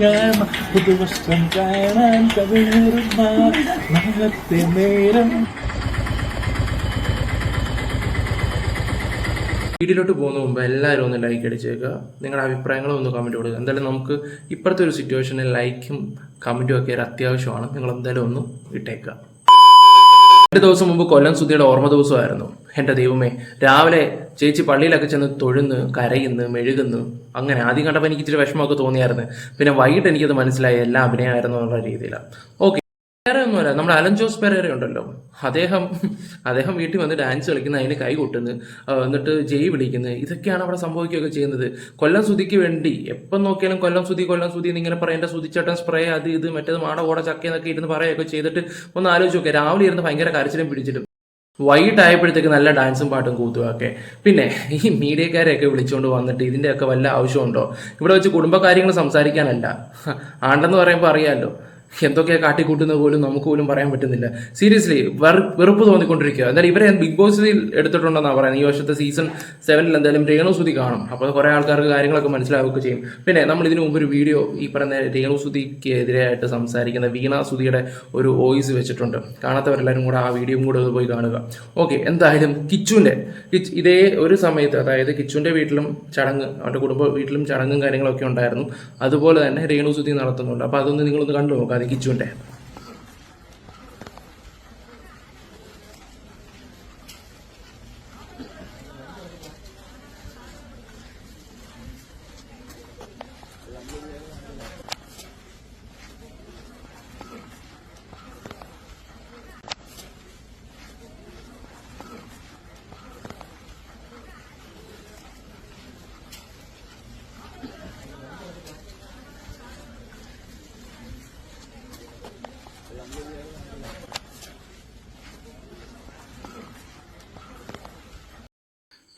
വിഷുവക്കാമ പുതുവർഷം കാണാൻ കവിഞ്ഞിരുന്ന നാളത്തെ നേരം. വീഡിയോയിലോട്ട് പോകുന്ന മുമ്പ് എല്ലാവരും ഒന്ന് ലൈക്ക് അടിച്ചേക്കുക. നിങ്ങളുടെ അഭിപ്രായങ്ങളും ഒന്ന് കമന്റ് കൊടുക്കുക എന്തായാലും നമുക്ക് ഇപ്പോഴത്തെ ഒരു സിറ്റുവേഷനിൽ ലൈക്കും കമന്റും ഒക്കെ ഒരു അത്യാവശ്യമാണ്. നിങ്ങൾ എന്തായാലും ഒന്ന് ഇട്ടേക്കുക. രണ്ട് ദിവസം മുമ്പ് കൊല്ലം സുധിയുടെ ഓർമ്മ ദിവസമായിരുന്നു. എന്റെ ദൈവമേ രാവിലെ ചേച്ചി പള്ളിയിലൊക്കെ ചെന്ന് തൊഴുന്ന് കരയുന്നു മെഴുകുന്നു അങ്ങനെ ആദ്യം കണ്ടപ്പോൾ എനിക്ക് ഇച്ചിരി വിഷമമൊക്കെ തോന്നിയായിരുന്നു. പിന്നെ വൈകിട്ട് എനിക്കത് മനസ്സിലായി എല്ലാം അഭിനയമായിരുന്നു എന്നുള്ള രീതിയിലാണ്. ഓക്കെ വേറെ ഒന്നുമല്ല നമ്മുടെ അലൻ ജോസ് പെരേര ഉണ്ടല്ലോ. അദ്ദേഹം അദ്ദേഹം വീട്ടിൽ വന്ന് ഡാൻസ് കളിക്കുന്ന അതിന് കൈ കൊട്ടുന്നു എന്നിട്ട് ജയ് വിളിക്കുന്നു. ഇതൊക്കെയാണ് അവിടെ സംഭവിക്കുകയൊക്കെ ചെയ്യുന്നത്. കൊല്ലം സുതിക്ക് വേണ്ടി എപ്പം നോക്കിയാലും കൊല്ലം സുതി കൊല്ലം സുതി എന്നിങ്ങനെ പറയേണ്ട സുതിച്ചേട്ടൻ സ്പ്രേ അത് ഇത് മറ്റേത് മാട ഓട ചക്ക എന്നൊക്കെ ഇരുന്ന് പറയുകയൊക്കെ ചെയ്തിട്ട് ഒന്ന് ആലോചിച്ച് നോക്കുക രാവിലെ ഇരുന്ന് ഭയങ്കര കരച്ചിലും പിടിച്ചിട്ടും വൈകിട്ടായപ്പോഴത്തേക്ക് നല്ല ഡാൻസും പാട്ടും കൂത്തും ഒക്കെ പിന്നെ ഈ മീഡിയക്കാരെയൊക്കെ വിളിച്ചുകൊണ്ട് വന്നിട്ട് ഇതിന്റെയൊക്കെ വല്ല ആവശ്യമുണ്ടോ? ഇവിടെ വെച്ച് കുടുംബകാര്യങ്ങൾ സംസാരിക്കാനല്ല. ആണ്ടെന്ന് പറയുമ്പോൾ അറിയാമല്ലോ എന്തൊക്കെയാണ് കാട്ടിക്കൂട്ടുന്നത് പോലും നമുക്ക് പോലും പറയാൻ പറ്റുന്നില്ല. സീരിയസ്ലി വെറുപ്പ് തോന്നിക്കൊണ്ടിരിക്കുക. എന്തായാലും ഇവരെ ബിഗ് ബോസിൽ എടുത്തിട്ടുണ്ടെന്നാണ് പറയുന്നത്. ഈ വർഷത്തെ സീസൺ സെവനിൽ എന്തായാലും രേണുസുതി കാണും. അപ്പോൾ കുറേ ആൾക്കാർക്ക് കാര്യങ്ങളൊക്കെ മനസ്സിലാവുകയൊക്കെ ചെയ്യും. പിന്നെ നമ്മൾ ഇതിനു മുമ്പ് ഒരു വീഡിയോ ഈ പറയുന്ന രേണുസുതിക്ക് എതിരായിട്ട് സംസാരിക്കുന്ന വീണ സുതിയുടെ ഒരു വോയിസ് വെച്ചിട്ടുണ്ട്. കാണാത്തവരെല്ലാവരും കൂടെ ആ വീഡിയോയും കൂടെ പോയി കാണുക. ഓക്കെ എന്തായാലും കിച്ചുവിന്റെ കിച്ച് ഇതേ ഒരു സമയത്ത് അതായത് കിച്ചുവിന്റെ വീട്ടിലും ചടങ്ങ് അവന്റെ കുടുംബ വീട്ടിലും ചടങ്ങും കാര്യങ്ങളൊക്കെ ഉണ്ടായിരുന്നു. അതുപോലെ തന്നെ രേണുസുതി നടത്തുന്നുണ്ട്. അപ്പോൾ അതൊന്ന് നിങ്ങളൊന്ന് കണ്ടു നോക്കാം. കിച്ചുവിന്റെ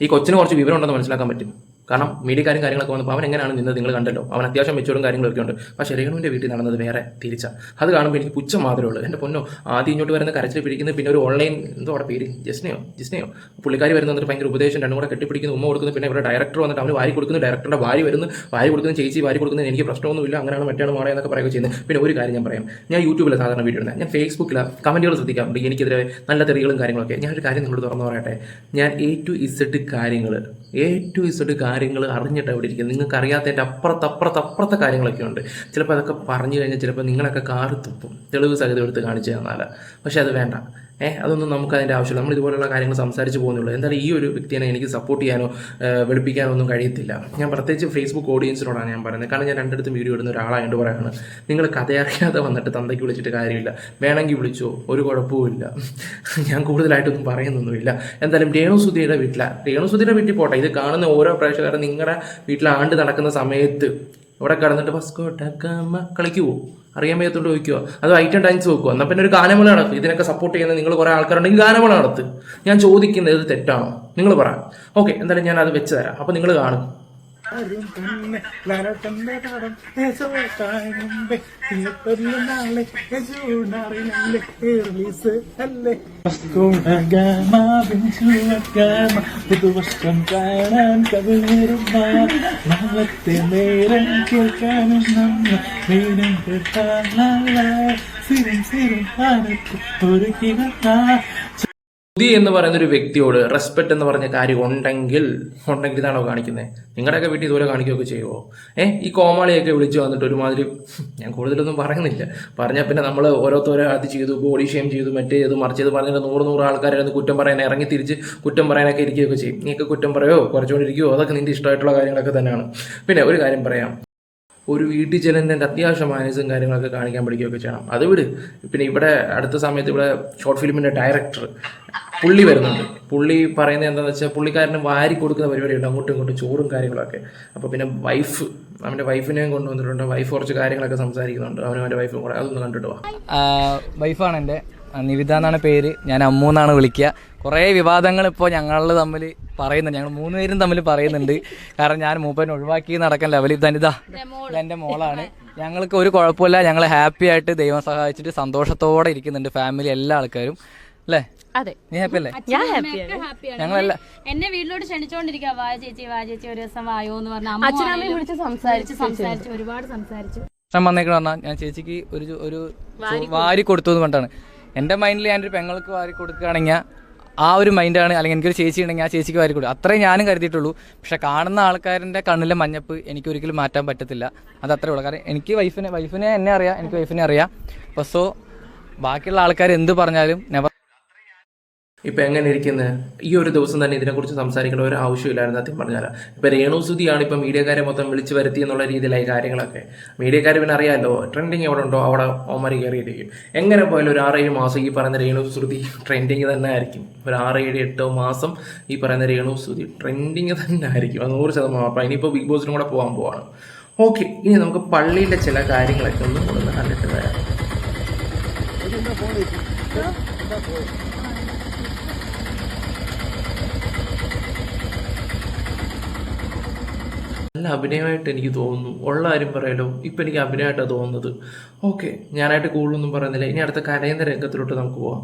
ഈ കൊച്ചിന് കുറച്ച് വിവരം ഉണ്ടെന്ന് മനസ്സിലാക്കാൻ പറ്റും. കാരണം മീഡിയക്കാരും കാര്യങ്ങളൊക്കെ വന്നപ്പോൾ അവൻ എങ്ങനെയാണ് നിന്നത് നിങ്ങൾ കണ്ടല്ലോ? അവൻ അത്യാവശ്യം മെച്ചൂടും കാര്യങ്ങളൊക്കെ ഉണ്ട്. പക്ഷേ രേണുവിന്റെ വീട്ടിൽ നടന്നത് വേറെ തിരിച്ച. അത് കാണുമ്പോൾ എനിക്ക് പുച്ഛം മാത്രമേ ഉള്ളൂ. എന്റെ പൊന്നോ ആദ്യം ഇങ്ങോട്ട് വരുന്ന കരച്ചിൽ പിടിക്കുന്നത് പിന്നെ ഒരു ഓൺലൈൻ എന്തോ അവിടെ പേര്? ജസ്നയോ? ജിസ്നയോ? പുള്ളിക്കാരി വരുന്ന വന്നിട്ട് ഭയങ്കര ഉപദേശം രണ്ടും കൂടെ കെട്ടിപ്പിടിക്കുന്നു ഉമ്മ കൊടുക്കുന്നു പിന്നെ ഇവിടെ ഡയറക്ടർ വന്നിട്ട് അവന് വാരി കൊടുക്കുന്നു ഡയറക്ടറുടെ വാരി വരുന്നു. വാരി കൊടുക്കുന്നു ചേച്ചി വാരി കൊടുക്കുന്നത് എനിക്ക് പ്രശ്നമൊന്നുമില്ല അങ്ങനെയാണ് മറ്റാണ് മാറേ എന്നൊക്കെ പറയുക ചെയ്യുന്നത്. പിന്നെ ഒരു കാര്യം ഞാൻ പറയാം. ഞാൻ യൂട്യൂബിൽ സാധാരണ വീഡിയോ ഇടുന്നത് ഞാൻ ഫേസ്ബുക്കിൽ കമന്റുകൾ ശ്രദ്ധിക്കാറുണ്ട്. എനിക്കെതിരെ നല്ല തെറികളും കാര്യങ്ങളൊക്കെ. ഞാനൊരു കാര്യം നിങ്ങളോട് തുറന്നു പറയട്ടെ. ഞാൻ എ ടു ഇസഡ് കാര്യങ്ങൾ എ ടു ഇസഡ് കാര്യങ്ങൾ അറിഞ്ഞിട്ട് അവിടെ ഇരിക്കുന്നത് നിങ്ങൾക്ക് അറിയാത്തതിന്റെ അപ്പുറത്ത് അപ്പുറത്ത് അപ്പുറത്തെ കാര്യങ്ങളൊക്കെ ഉണ്ട്. ചിലപ്പോൾ അതൊക്കെ പറഞ്ഞു കഴിഞ്ഞാൽ ചിലപ്പോൾ നിങ്ങളൊക്കെ കാറ് തുപ്പും. തെളിവ് സഹിതം എടുത്ത് കാണിച്ചു തന്നാൽ പക്ഷേ അത് വേണ്ട. ഏഹ് അതൊന്നും നമുക്ക് അതിന്റെ ആവശ്യമില്ല. നമ്മൾ ഇതുപോലുള്ള കാര്യങ്ങൾ സംസാരിച്ച് പോകുന്നുള്ളൂ. എന്തായാലും ഈ ഒരു വ്യക്തിയെ എനിക്ക് സപ്പോർട്ട് ചെയ്യാനോ വെളുപ്പിക്കാനോ ഒന്നും കഴിയത്തില്ല. ഞാൻ പ്രത്യേകിച്ച് ഫേസ്ബുക്ക് ഓഡിയൻസിനോടാണ് ഞാൻ പറയുന്നത്. കാരണം ഞാൻ രണ്ടിടത്തും വീഡിയോ ഇടുന്ന ഒരാളായതുകൊണ്ട് പറയാണ് നിങ്ങൾ കഥയറിയാതെ വന്നിട്ട് തന്തയ്ക്ക് വിളിച്ചിട്ട് കാര്യമില്ല. വേണമെങ്കിൽ വിളിച്ചോ ഒരു കുഴപ്പവുമില്ല ഞാൻ കൂടുതലായിട്ടൊന്നും പറയുന്നൊന്നുമില്ല. എന്തായാലും രേണുസുധിയുടെ വീട്ടിലാണ് രേണുസുധിയുടെ വീട്ടിൽ പോട്ടെ. ഇത് കാണുന്ന ഓരോ പ്രേക്ഷകരും നിങ്ങളുടെ വീട്ടിൽ ആണ്ട് നടക്കുന്ന സമയത്ത് ഇവിടെ കിടന്നിട്ട് ബസ്കോട്ടക്കമ്മ കളിക്കുവോ അറിയാൻ വയ്യത്തോണ്ട് ചോദിക്കുക അത് ഐറ്റം ഡാൻസ് വെക്കുക എന്നാൽ പിന്നെ ഒരു ഗാനമേള നടത്തും ഇതിനൊക്കെ സപ്പോർട്ട് ചെയ്യുന്ന നിങ്ങൾ കുറേ ആൾക്കാരുണ്ടെങ്കിൽ ഗാനമേള നടത്തും. ഞാൻ ചോദിക്കുന്നത് ഇത് തെറ്റാണോ? നിങ്ങൾ പറ. ഓക്കെ എന്തായാലും ഞാൻ അത് വെച്ച് തരാം. അപ്പോൾ നിങ്ങൾ കാണും. ആരും തന്നെ ലരട്ടന്റെ തടം നാളെ റിലീസ് അല്ലേ? പുതുവർഷം കാണാൻ കവിളുന്ന നാളത്തെ നേരം കേൾക്കാനും നമ്മൾ വീണ്ടും കേട്ടാൽ സിരം സിരം ആനത്ത് ഒരു എന്ന് പറയുന്ന ഒരു വ്യക്തിയോട് റെസ്പെക്ട് എന്ന് പറഞ്ഞ കാര്യം ഉണ്ടെങ്കിൽ ഉണ്ടെങ്കിൽ ഇതാണോ കാണിക്കുന്നത് നിങ്ങളുടെയൊക്കെ വീട്ടിൽ ഇതുപോലെ കാണിക്കുകയൊക്കെ ചെയ്യുമോ ഏ ഈ കോമാളിയൊക്കെ വിളിച്ചു വന്നിട്ട് ഒരുമാതിരി ഞാൻ കൂടുതലൊന്നും പറയുന്നില്ല. പറഞ്ഞാൽ പിന്നെ നമ്മൾ ഓരോരുത്തരോ അത് ചെയ്തു ബോഡി ഷെയിം ചെയ്തു മറ്റേ ഇത് മറിച്ചത് പറഞ്ഞിട്ട് നൂറ് നൂറ് ആൾക്കാരായിരുന്നു കുറ്റം പറയാൻ ഇറങ്ങി തിരിച്ച് കുറ്റം പറയാനൊക്കെ ഇരിക്കുകയൊക്കെ ചെയ്യും. നീയൊക്കെ കുറ്റം പറയോ? കുറച്ചുകൊണ്ടിരിക്കുമോ അതൊക്കെ നിന്റെ ഇഷ്ടമായിട്ടുള്ള കാര്യങ്ങളൊക്കെ തന്നെയാണ്. പിന്നെ ഒരു കാര്യം പറയാം. ഒരു വീട്ടിൽ ചെല്ലുന്നതിന്റെ അത്യാവശ്യം മാനേജും കാര്യങ്ങളൊക്കെ കാണിക്കാൻ പഠിക്കുകയൊക്കെ ചെയ്യണം. അത് വിട്. പിന്നെ ഇവിടെ അടുത്ത സമയത്ത് ഇവിടെ ഷോർട്ട് ഫിലിമിന്റെ ഡയറക്ടർ പുള്ളി വരുന്നുണ്ട്. പുള്ളി പറയുന്നത് എന്താണെന്ന് വെച്ചാൽ പുള്ളിക്കാരന് വാരി കൊടുക്കുന്ന പരിപാടിയുണ്ട്. അങ്ങോട്ടും ഇങ്ങോട്ടും ചോറും കാര്യങ്ങളൊക്കെ. അപ്പോൾ പിന്നെ വൈഫ് അവന്റെ വൈഫിനെയും കൊണ്ടുവന്നിട്ടുണ്ട്. വൈഫ് കുറച്ച് കാര്യങ്ങളൊക്കെ സംസാരിക്കുന്നുണ്ട്. അവനും അവന്റെ വൈഫും കൂടെ. അതൊന്ന് കണ്ടിട്ട് വാ. വൈഫാണ് എന്റെ. നിവിത എന്നാണ് പേര്. ഞാൻ അമ്മു എന്നാണ് വിളിക്കുക. കുറേ വിവാദങ്ങൾ ഇപ്പോൾ ഞങ്ങൾ തമ്മിൽ പറയുന്നുണ്ട്. ഞങ്ങൾ മൂന്ന് പേരും തമ്മിൽ പറയുന്നുണ്ട്. കാരണം ഞാൻ മൂപ്പനെ ഒഴിവാക്കി നടക്കാൻ ലെവലിൽ തന്നെ ഇതാ എന്റെ മോളാണ്. ഞങ്ങൾക്ക് ഒരു കുഴപ്പമില്ല. ഞങ്ങൾ ഹാപ്പി ആയിട്ട് ദൈവം സഹായിച്ചിട്ട് സന്തോഷത്തോടെ ഇരിക്കുന്നുണ്ട് ഫാമിലി എല്ലാ ആൾക്കാരും. അല്ലേ? അതെ. നീ ഹാപ്പി അല്ലേ? ഞാൻ ഹാപ്പിയാണ് ഞങ്ങളെല്ലാം എന്നെ വീട്ടിലോട്ട് ക്ഷണിച്ചോണ്ടിരിക്കുക വാ ചേച്ചി വാ ചേച്ചി ഒരു ദിവസം വായോ എന്ന് പറഞ്ഞ അച്ഛനമ്മയും വിളിച്ച് സംസാരിച്ച് സംസാരിച്ച് ഒരുപാട് സംസാരിച്ചു. ഞാൻ വന്നേക്കണെന്ന് ഞാൻ ചേച്ചിക്ക് ഒരു ഒരു വാരി കൊടുത്തു എന്ന് പറഞ്ഞിട്ടാണ്. എന്റെ മൈൻഡിൽ ഞാനൊരു പെങ്ങൾക്ക് വാരി കൊടുക്കുകയാണെങ്കിൽ ആ ഒരു മൈൻഡാണ് അല്ലെങ്കിൽ എനിക്കൊരു ചേച്ചി ഉണ്ടെങ്കിൽ ആ ചേച്ചിക്ക് വാരി കൊടുക്കും. അത്രേ ഞാനും കരുതിയിട്ടുള്ളൂ. പക്ഷെ കാണുന്ന ആൾക്കാരുടെ കണ്ണിലെ മഞ്ഞപ്പ് എനിക്ക് ഒരിക്കലും മാറ്റാൻ പറ്റത്തില്ല. അത് അത്രേ ഉള്ളൂ. കാരണം എനിക്ക് വൈഫിനെ വൈഫിനെ എന്നെ അറിയാം എനിക്ക് വൈഫിനെ അറിയാം. അപ്പോൾ സോ ബാക്കിയുള്ള ആൾക്കാർ എന്ത് പറഞ്ഞാലും നെവർ ഇപ്പൊ എങ്ങനെ ഇരിക്കുന്നത് ഈ ഒരു ദിവസം തന്നെ ഇതിനെക്കുറിച്ച് സംസാരിക്കേണ്ട ഒരു ആവശ്യമില്ലായിരുന്നു സത്യം പറഞ്ഞാൽ ഇപ്പൊ രേണുസുതിയാണ് ഇപ്പൊ മീഡിയക്കാരെ മൊത്തം വിളിച്ചു വരുത്തി എന്നുള്ള രീതിയിലായി കാര്യങ്ങളൊക്കെ. മീഡിയക്കാർ പിന്നെ അറിയാമല്ലോ ട്രെൻഡിങ് എവിടെ ഉണ്ടോ അവിടെ ഓമരി കയറിയിരിക്കും എങ്ങനെ പോയാലും ഒരു ആറേഴ് മാസം ഈ പറയുന്ന രേണുസുതി ട്രെൻഡിങ് തന്നെ ആയിരിക്കും. ഒരു ആറേഴ് എട്ടോ മാസം ഈ പറയുന്ന രേണുസുതി ട്രെൻഡിങ് തന്നെ ആയിരിക്കും. അത് നൂറ് ശതമാനം അപ്പം ഇനിയിപ്പോൾ ബിഗ് ബോസിനും കൂടെ പോകാൻ പോവാണ്. ഓക്കെ ഇനി നമുക്ക് പള്ളിയിലെ ചില കാര്യങ്ങളൊക്കെ ഒന്ന് കണ്ടിട്ട് വരാം. നല്ല അഭിനയമായിട്ട് എനിക്ക് തോന്നുന്നു. ഉള്ള കാര്യം പറയലോ? ഇപ്പം എനിക്ക് അഭിനയമായിട്ടാണ് തോന്നുന്നത്. ഓക്കെ ഞാനായിട്ട് കൂടുതലൊന്നും പറയുന്നില്ല. ഇനി അടുത്ത കരയുന്ന രംഗത്തിലോട്ട് നമുക്ക് പോവാം.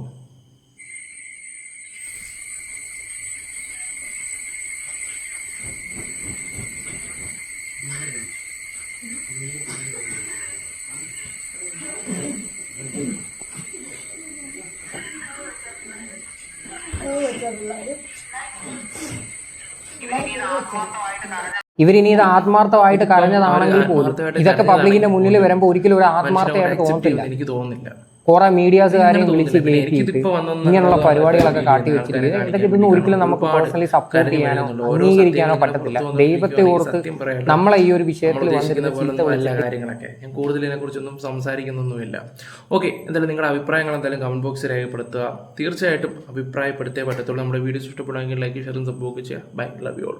ഇവരിനി ഇത് ആത്മാർത്ഥമായിട്ട് കരഞ്ഞതാണെങ്കിൽ പോലും ഇതൊക്കെ പബ്ലിക്കിന്റെ മുന്നിൽ വരുമ്പോൾ ഒരിക്കലും ഒരു ആത്മാർത്ഥമായിട്ട് തോന്നത്തില്ല. എനിക്ക് തോന്നുന്നില്ല. കുറെ മീഡിയാസ് കാര്യം വിളിച്ച്. കയറ്റിയിട്ട് ഇങ്ങനെയുള്ള പരിപാടികളൊക്കെ കാട്ടി വെച്ചിട്ടുണ്ട് ഇതൊക്കെ ഇതൊന്നും ഒരിക്കലും നമുക്ക് പേഴ്സണലി സപ്പോർട്ട് ചെയ്യാനോ അംഗീകരിക്കാനോ പറ്റത്തില്ല. ദൈവത്തെ ഓർത്ത് നമ്മളെ ഈ ഒരു വിഷയത്തിൽ കാര്യങ്ങളൊക്കെ. ഞാൻ കൂടുതൽ ഇതിനെക്കുറിച്ചൊന്നും സംസാരിക്കുന്നൊന്നുമില്ല. ഓക്കെ എന്തായാലും നിങ്ങളുടെ അഭിപ്രായങ്ങൾ എന്തായാലും കമന്റ് ബോക്സിൽ രേഖപ്പെടുത്തുക. തീർച്ചയായിട്ടും അഭിപ്രായപ്പെടുത്തേ പറ്റത്തുള്ളൂ. നമ്മുടെ വീഡിയോസ് ഇഷ്ടപ്പെടുമെങ്കിൽ ലൈക്ക് ഷെയറും സപ്പോർട്ട് ചെയ്യുക. Bye love you all